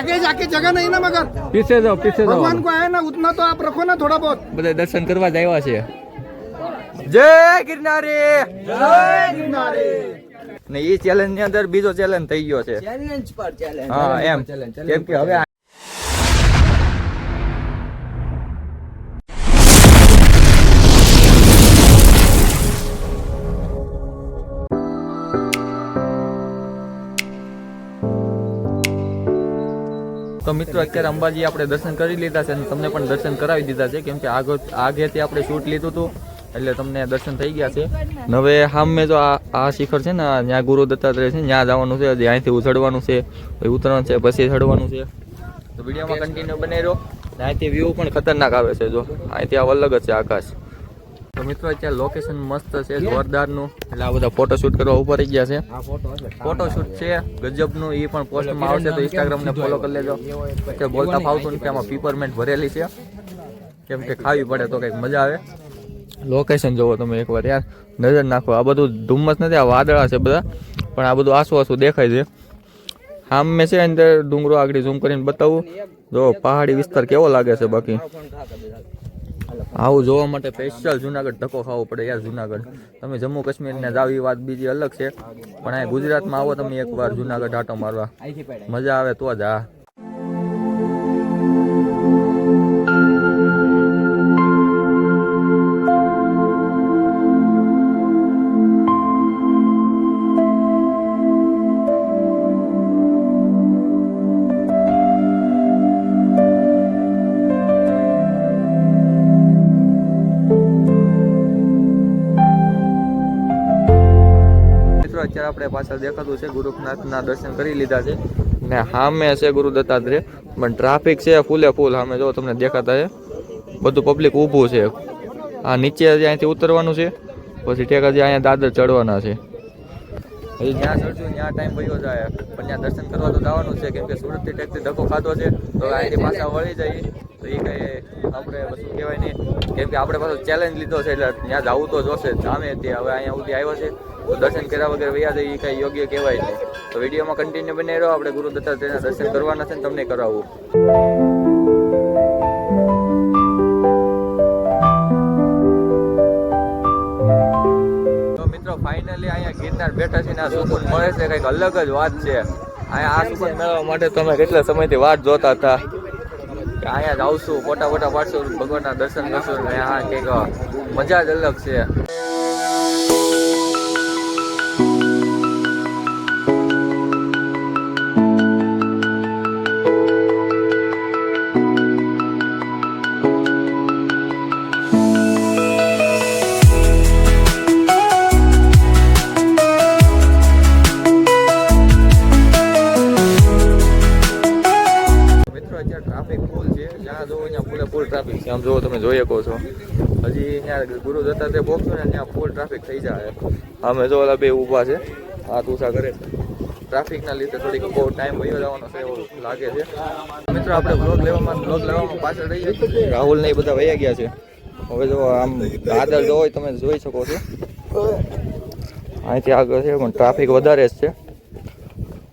आगे जाके जगह नहीं ना मगर पीछे जाओ पीछे जाओ भगवान को है ना उतना तो आप रखो ना थोड़ा बहुत બધા દર્શન કરવા જ આવ્યા છે જય ગિરનારી ને એ ચેલેન્જ ની અંદર બીજો ચેલેન્જ થઈ ગયો છે ચેલેન્જ પર ચેલેન્જ હા એમ કેમ કે હવે તો મિત્રો, અત્યારે અંબાજી આપણે દર્શન કરી લીધા છે અને તમને પણ દર્શન કરાવી દીધા છે, કેમ કે આગળ આગેથી આપણે શૂટ લીધું હતું, એટલે તમને દર્શન થઈ ગયા છે. હવે સામે જો આ આ શિખર છે ને ત્યાં ગુરુ દત્તાત્રેય છે ત્યાં જવાનું છે અહીંથી ઉછળવાનું છે, પછી ઉતરવાનું છે, પછી ચડવાનું છે. તો વિડીયોમાં કન્ટિન્યુ બને રહ્યો અહીંથી વ્યૂ પણ ખતરનાક આવે છે, જો. અહીંથી આ અલગ જ છે આકાશ. તો મિત્રો અત્યારે લોકેશન મસ્ત છે જોરદારનું. એટલે આ બધા ફોટોશૂટ કરવા ઉપર ગયા છે. ફોટોશૂટ છે ગજબનું એ પણ પોસ્ટમાં આવશે તો ઇન્સ્ટાગ્રામ ને ફોલો કરી લેજો. કે બોલતા ફાવતું નથી આમાં પીપરમેન્ટ ભરેલી છે. કેમ કે ખાવી પડે તો કંઈક મજા આવે. લોકેશન જોવો તમે એકવાર યાર. નજર નાખો આ બધું ધુમ્મસ નથી આ વાદળા છે બધા. પણ આ બધું આસુ આસુ દેખાય છે. આમ મેં છે અંદર ડુંગરો આગળ ઝૂમ કરીને બતાવું. જો પહાડી વિસ્તાર કેવો લાગે છે બાકી? આવું જોવા માટે સ્પેશિયલ જુનાગઢ ધક્કો ખાવો પડે યાર જુનાગઢ. તમે જમ્મુ કાશ્મીર ને જાવ એ વાત બીજી અલગ છે. પણ અહીંયા ગુજરાતમાં આવો તમે એકવાર જુનાગઢ આટો મારવા. મજા આવે તો જ આ અત્યારે આપણે પાછળ દેખાતું છે ગુરુનાથના દર્શન કરી લીધા છે. ને સામે છે ગુરુ દત્તાત્રેય, પણ ટ્રાફિક છે ફૂલે ફૂલ સામે જો તમને દેખાતા છે, બધું પબ્લિક ઊભું છે. આ નીચે અહીંથી ઉતરવાનું છે, પછી ઠેક હજી અહીંયા દાદર ચડવાના છે. હજી ત્યાં ચડશું ત્યાં ટાઈમ ભયો જાય. પણ ત્યાં દર્શન કરવા તો જવાનું છે, કેમ કે સુરતથી ટેક્સી ધક્કો ખાધો છે, તો અહીંથી પાછા વળી જઈએ. તો એ કઈ આપણે શું કહેવાય નહીં. કેમ કે આપણે પાછો ચેલેન્જ લીધો છે, એટલે ત્યાં જવું તો જોશે. જ સામે તે હવે અહીંયા સુધી આવ્યો છે. દર્શન કર્યા વગર વૈયા જઈએ કઈ યોગ્ય કહેવાય નહીં. તો વિડીયોમાં કન્ટિન્યુ બને રહ્યો આપણે ગુરુ દત્તાત્રેયના દર્શન કરવાના છે ને તમને કરાવવું ફાઇનલી અહીંયા ગિરનાર બેઠા છે ને આ સુકૂન મળે છે, કંઈક અલગ જ વાત છે. અહીંયા આ સુકૂન મેળવવા માટે તમે કેટલા સમયથી વાટ જોતા હતા? કે અહીંયા જ આવશું ફોટા ફોટા પાડશું, ભગવાનના દર્શન કરશું અહીંયા કંઈક મજા જ અલગ છે. આમ જોવો તમે જોઈ શકો છો. હજી ત્યાં ગુરુ દત્તાત્રેય પહોંચ્યો ને ત્યાં ફૂલ ટ્રાફિક થઈ જાય. અમે જો ઓલા બે ઊભા છે. આ ઊંચા કરે ટ્રાફિકના લીધે થોડીક બહુ ટાઈમ વયો જવાનો છે એવું લાગે છે. મિત્રો, આપણે બ્લોગ લેવામાં બ્લોગ લેવામાં પાછળ રહી જઈએ રાહુલ ને એ બધા વયા ગયા છે. હવે જો આમ આદર જો હોય તમે જોઈ શકો છો. અહીંથી આગળ છે, પણ ટ્રાફિક વધારે જ છે.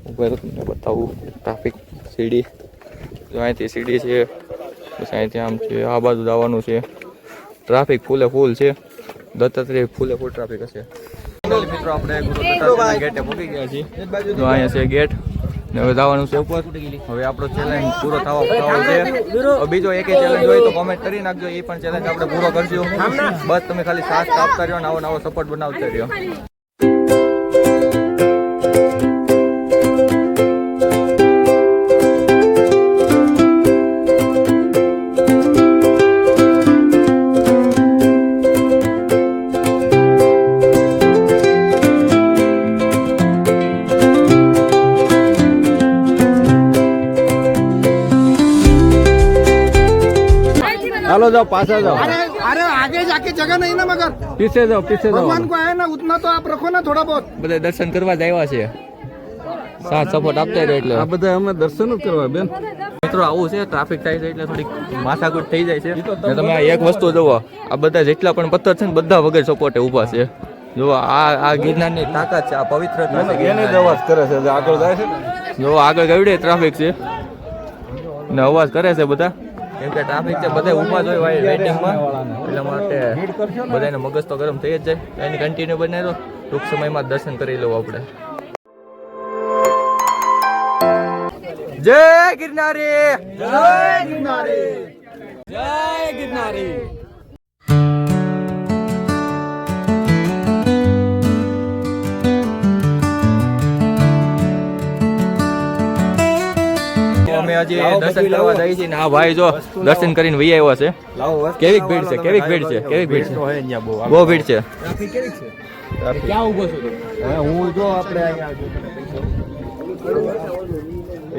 તમને બતાવું ટ્રાફિક સીડી. જો અહીંથી સીડી છે પછી અહીંથી આમ છે, આ બાજુ જવાનું છે. ટ્રાફિક ફૂલે ફૂલ છે. દત્તાત્રેય ફૂલે ફૂલ ટ્રાફિક હશે. મિત્રો, આપણે ગેટે પહોંચી ગયા છીએ. અહીંયા છે ગેટ હવે હવે આપણો ચેલેન્જ પૂરો થવા થવાનો છે. બીજો એક ચેલેન્જ હોય તો કોમેન્ટ કરી નાખજો. એ પણ ચેલેન્જ આપણે પૂરો કરશું. બસ, તમે ખાલી સાથ આપતા રહ્યો નવો નવો સપોર્ટ બનાવતા રહ્યો. जाओ पासा जाओ अरे अरे आगे जाके जगह नहीं ना मगर पीछे जाओ पीछे जाओ भगवान को है ना उतना तो आप रखो ना थोड़ा बहुत બધા દર્શન કરવા જ આવ્યા છે સાથ સપોર્ટ આપતા રહ્યો એટલે આ બધા અમે દર્શન જ કરવા બેન મિત્રો આવું છે ટ્રાફિક થાય છે એટલે થોડીક માથાકૂટ થઈ જાય છે ને તમે આ એક વસ્તુ જુઓ આ બધા જેટલા પણ પથ્થર છે ને બધા વગર સપોર્ટે ઊભા છે જો આ આ ગિરનારની તાકાત છે આ પવિત્રતા છે એની ગિરનારની. દવા જ કરે છે જે આગળ જાય છે ને જો આગળ ગવડે ટ્રાફિક છે ને અવાજ કરે છે બધા કેમ કે ટ્રાફિક છે બધા ઊભા જ હોય ભાઈ વેઇટિંગમાં એટલા માટે બધાને મગજ તો ગરમ થઈ જ જાય. એની કન્ટિન્યુ બનાવી દો ટૂંક સમયમાં દર્શન કરી લઉં આપણે. જય ગિરનારી! જય ગિરનારી! જય ગિરનારી! હજી દર્શન કરવા જઈએ છે ને આ ભાઈ જો દર્શન કરીને વહી આવ્યો છે. કેવી ભીડ છે કેવી ભીડ છે કેવી ભીડ છે. બહુ ભીડ છે. હું જો આપણે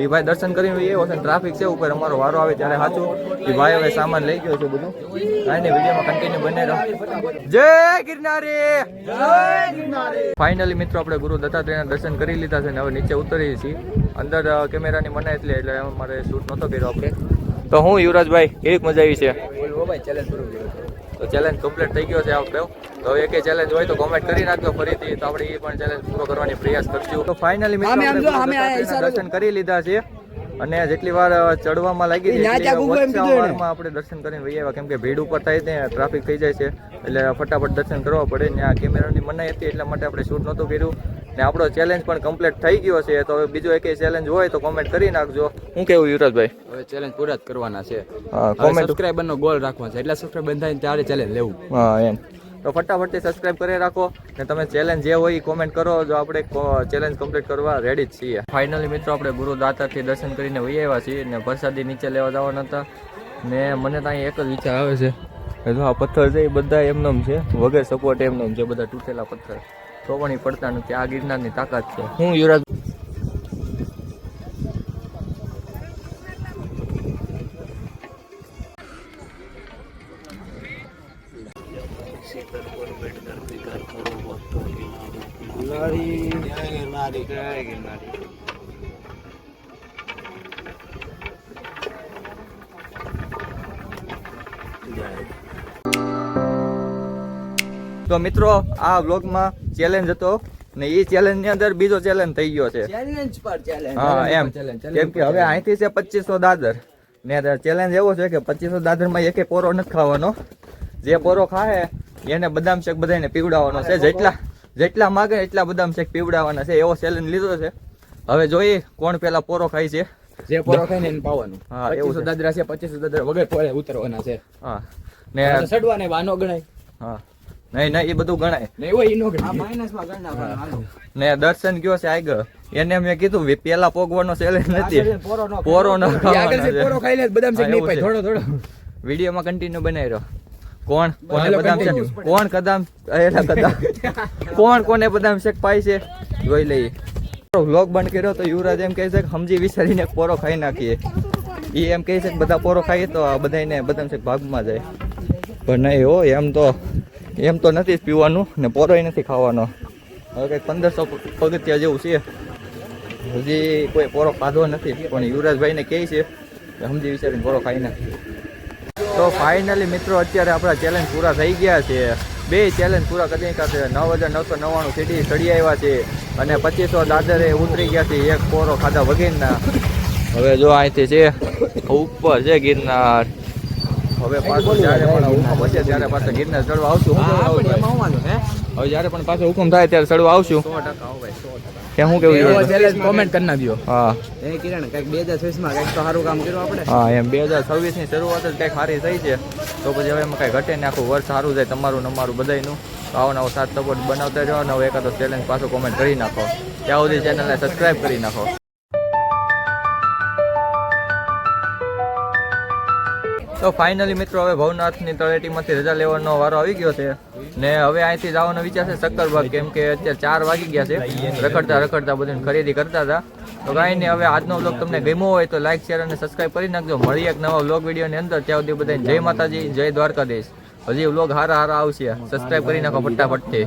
એ ભાઈ દર્શન કરીને એ છે ટ્રાફિક છે ઉપર અમારો વારો આવે ત્યારે સાચું. એ ભાઈ હવે સામાન લઈ ગયો છે બધું. કાંઈ નહીં વિડીયોમાં કન્ટિન્યુ બને રહો. જય ગિરનારી! ફાઇનલી મિત્રો આપણે ગુરુ દત્તાત્રેયના દર્શન કરી લીધા છે ને હવે નીચે ઉતરીએ છીએ. અંદર કેમેરાની મનાઈ એટલે એટલે મારે શૂટ નહોતો કર્યો આપણે. તો હું યુવરાજભાઈ કેવી મજા આવી છે? તો ચેલેન્જ કમ્પ્લીટ થઈ ગયો છે આપણે તો હવે એકે ચેલેન્જ હોય તો કોમેન્ટ કરી નાખજો ફરીથી. તો આપણે એ પણ ચેલેન્જ પૂરો કરવાની પ્રયાસ કરશું. તો ફાઇનલી દર્શન કરી લીધા છે અને જેટલી વાર ચડવામાં લાગી વારમાં આપણે દર્શન કરીને વહી આવ્યા. કેમ કે ભીડ ઉપર થાય ત્યાં ટ્રાફિક થઈ જાય છે. એટલે ફટાફટ દર્શન કરવા પડે. ને આ કેમેરાની મનાઈ હતી એટલા માટે આપણે શૂટ નહોતું કર્યું. ને આપણો ચેલેન્જ પણ કમ્પ્લીટ થઈ ગયો છે. તો હવે બીજો એક ચેલેન્જ હોય તો કોમેન્ટ કરી નાખજો. હું કેવું યુવરાજભાઈ? હવે ચેલેન્જ પૂરા જ કરવાના છે. કોમેન્ટ સબસ્ક્રાઇબરનો ગોલ રાખવાનો છે. એટલે સબસ્ક્રાઇબ બંધ થાય ત્યારે ચેલેન્જ લેવું. હા એમ. તો ફટાફટથી સબસ્ક્રાઇબ કરી રાખો ને તમે ચેલેન્જ જે હોય એ કોમેન્ટ કરો. જો આપણે ચેલેન્જ કમ્પ્લીટ કરવા રેડી જ છીએ. ફાઇનલી મિત્રો આપણે ગુરુ દાતાથી દર્શન કરીને વહી આવ્યા છીએ ને પ્રસાદી નીચે લેવા જવાના હતા. ને મને ત્યાં એક જ વિચાર આવે છે. જો આ પથ્થર છે એ બધા એમનેમ છે. વગર સપોર્ટ એમનેમ છે બધા તૂટેલા પથ્થર. તો પણ એ પડતા નથી. આ ગિરનારની તાકાત છે. હું યુવરાજ તો મિત્રો આ વ્લોગમાં ચેલેન્જ હતો ને એ ચેલેન્જની અંદર બીજો ચેલેન્જ થઈ ગયો છે. ચેલેન્જ પર ચેલેન્જ હા એમ. કેમ કે હવે અહીંથી છે પચીસો દાદર. ને ચેલેન્જ એવો છે કે પચીસો દાદરમાં એકે પોરો નથી ખાવાનો. જે પોરો ખાય એને બદામ શેક બધાને પીવડાવવાનો છે. જેટલા જેટલા માગે એટલા બદામ શેક પીવડાવવાના છે. એવો ચેલેન્જ લીધો છે. હવે જોઈએ કોણ પેલા પોરો ખાય છે. જે પોરો ખાઈને એને પાવાનું હા, એવું દાદરા છે પચીસો દાદરા વગર પોરે ઉતરવાના છે. હા. ને સડવા ને વાનો ગણાય. હા. નહીં નહીં એ બધું ગણાય. ને એવો ઈ ગણાય. માઇનસમાં ગણના ને દર્શન કયો છે આગળ. એને મેં કીધું પેલા પોગવાનો ચેલેન્જ નથી. પોરો નો આગળથી પોરો ખાઈ લે બદામ શેક નહીં એવું પાય થોડો થોડો. વિડીયોમાં કન્ટિન્યુ બનાવી રહ્યો કોણ કોને બદામ શેક કોણ કદામ? એલા કદામ. કોણ કોને બદામ શેક પાઈ છે? જોઈ લઈએ. વ્લોગ બંધ કર્યો તો યુવરાજ એમ કહે છે કે સમજી વિચારીને પોરો ખાઈ નાખીએ. એ એમ કહે છે કે બધા પોરો ખાઈએ તો આ બધાને બદામ શેક ભાગમાં જાય. પણ નહીં હો એમ તો એમ તો નથી જ પીવાનું ને પોરોય નથી ખાવાનો. હવે કંઈક પંદરસો પગથિયા જેવું છે. હજી કોઈ પોરો ખાધો નથી, પણ યુવરાજભાઈને કહે છે કે સમજી વિચારીને પોરો ખાઈ નાખી. તો ફાઇનલી મિત્રો, અત્યારે આપણા ચેલેન્જ પૂરા થઈ ગયા છે. બે ચેલેન્જ પૂરા કરી છે. નવ હજાર નવસો નવ્વાણું સીટી ચડી આવ્યા છે અને પચીસો દાદરે ઉતરી ગયા છે એક પોરો ખાધા વગેરેના. હવે જો અહીંથી છે, ઉપર છે ગિરનાર. હવે પાછું જ્યારે પણ હુકમ હશે ત્યારે પાછા ગિરનાર ચડવા આવશું. હવે જ્યારે પણ પાછો હુકમ થાય ત્યારે ચડવા આવશું. સો ટકા ભાઈ 100% કે હું કેવું કોમેન્ટ કરી નાખ્યો હા. એ કિરણ કંઈક બે હજાર છવ્વીસમાં કંઈક તો સારું કામ કર્યું આપણે હા એમ બે હજાર છવ્વીસની શરૂઆત જ કંઈક સારી થઈ છે. તો પછી હવે એમાં કાંઈ ઘટે ને આખું વર્ષ સારું જાય તમારું ને અમારું બધાયનું. તો આવો નવો સાત સપોર્ટ બનાવતા જાઓ નવો એકાદો ચેલેન્જ પાછો કોમેન્ટ કરી નાખો. ત્યાં સુધી ચેનલને સબસ્ક્રાઈબ કરી નાખો. તો ફાઇનલી મિત્રો હવે ભવનાથની તળેટીમાંથી રજા લેવાનો વારો આવી ગયો છે. ને હવે અહીંથી જવાનો વિચાર છે શક્કરબાગ, કેમ કે અત્યારે ચાર વાગી ગયા છે. રખડતા રખડતા બધાને ખરીદી કરતા હતા. તો કાંઈ નહીં, હવે આજનો બ્લોગ તમને ગમ્યો હોય તો લાઈક શેર અને સબસ્ક્રાઈબ કરી નાખજો. મળી એક નવા બ્લોગ વિડીયોની અંદર. ત્યાં સુધી બધાને જય માતાજી, જય દ્વારકાધીશ. હજી બ્લોગ હારા હારા આવશે. સબસ્ક્રાઈબ કરી નાખો ફટાફટથી.